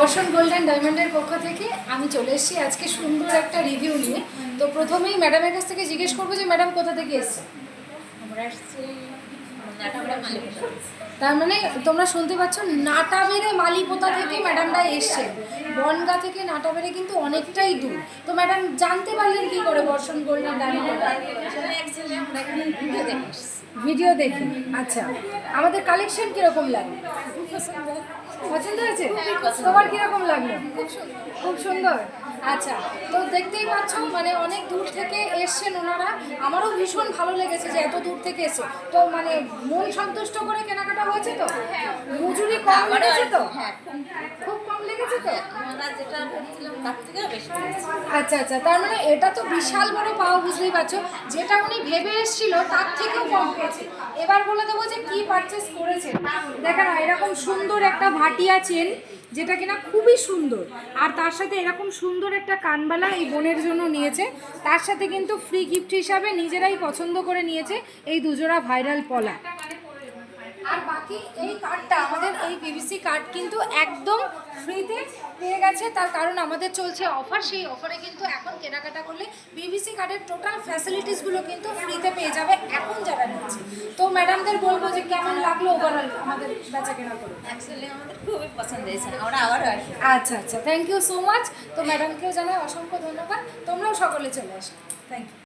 বর্ষণ গোল্ডেন ডায়মন্ডের পক্ষ থেকে আমি চলে এসেছি আজকে সুন্দর একটা রিভিউ নিয়ে। তো প্রথমেই ম্যাডামের কাছ থেকে জিজ্ঞেস করব যে ম্যাডাম কোথা থেকে এসছে? আমরা মালিকতা তার মানে তোমরা শুনতে পাচ্ছ নাটাবেড়ে মালিপোতা থেকে ম্যাডামরা এসছে বনগা থেকে নাটাবেড়ে কিন্তু অনেকটাই দূর। তো ম্যাডাম জানতে পারলেন কি করে বর্ষণ এখানে ভিডিও দেখে। আচ্ছা আমাদের কালেকশন কীরকম লাগে পছন্দ হয়েছে? হ্যাঁ, তোমার কীরকম লাগল? খুব সুন্দর। আচ্ছা তো দেখতেই পাচ্ছ মানে অনেক দূর থেকে এসছেন ওনারা। আমারও ভীষণ ভালো লেগেছে যে এত দূর থেকে এসে। তো মানে মন সন্তুষ্ট করে কেনাকাটা হয়েছে তো? মজুরি কম লেগেছে তো? হ্যাঁ। খুব কম লেগেছে তো? পেয়েছি আচ্ছা আচ্ছা। তার মানে এটা তো বিশাল বড় পাওয়া বুঝতেই পারছ। যেটা উনি ভেবে এসেছিল তার থেকেও কম পেয়েছে। এবার বলে দেবো যে কি পারচেস করেছে। দেখেন এরকম সুন্দর একটা ভাটিয়া চেন যেটা কিনা খুবই সুন্দর। আর তার সাথে এরকম সুন্দর একটা কানবালা এই বোনের জন্য নিয়েছে। তার সাথে কিন্তু ফ্রি গিফট হিসাবে নিজেরাই পছন্দ করে নিয়েছে এই দুজোড়া ভাইরাল পলা। আর বাকি এই কার্ডটা আমাদের এই পিভিসি কার্ড কিন্তু একদম ফ্রিতে পেয়ে গেছে। তার কারণ আমাদের চলছে অফার সেই অফারে কিন্তু এখন কেনাকাটা করলে পিভিসি কার্ডের টোটাল ফ্যাসিলিটিসগুলো কিন্তু ফ্রিতে পেয়ে যাবে এখন যারা নিচ্ছে। ম্যাডামদের বলব যে কেমন লাগল ওভারঅল আমাদের বেচা কেনা করে? অ্যাকচুয়ালি আমাদের খুবই পছন্দ হয়েছে। আমরা আবার আসি। আচ্ছা আচ্ছা। থ্যাংক ইউ সো মাচ তো ম্যাডামকেও জানাই অসংখ্য ধন্যবাদ। তোমরাও সকলে চলে আসো। Thank you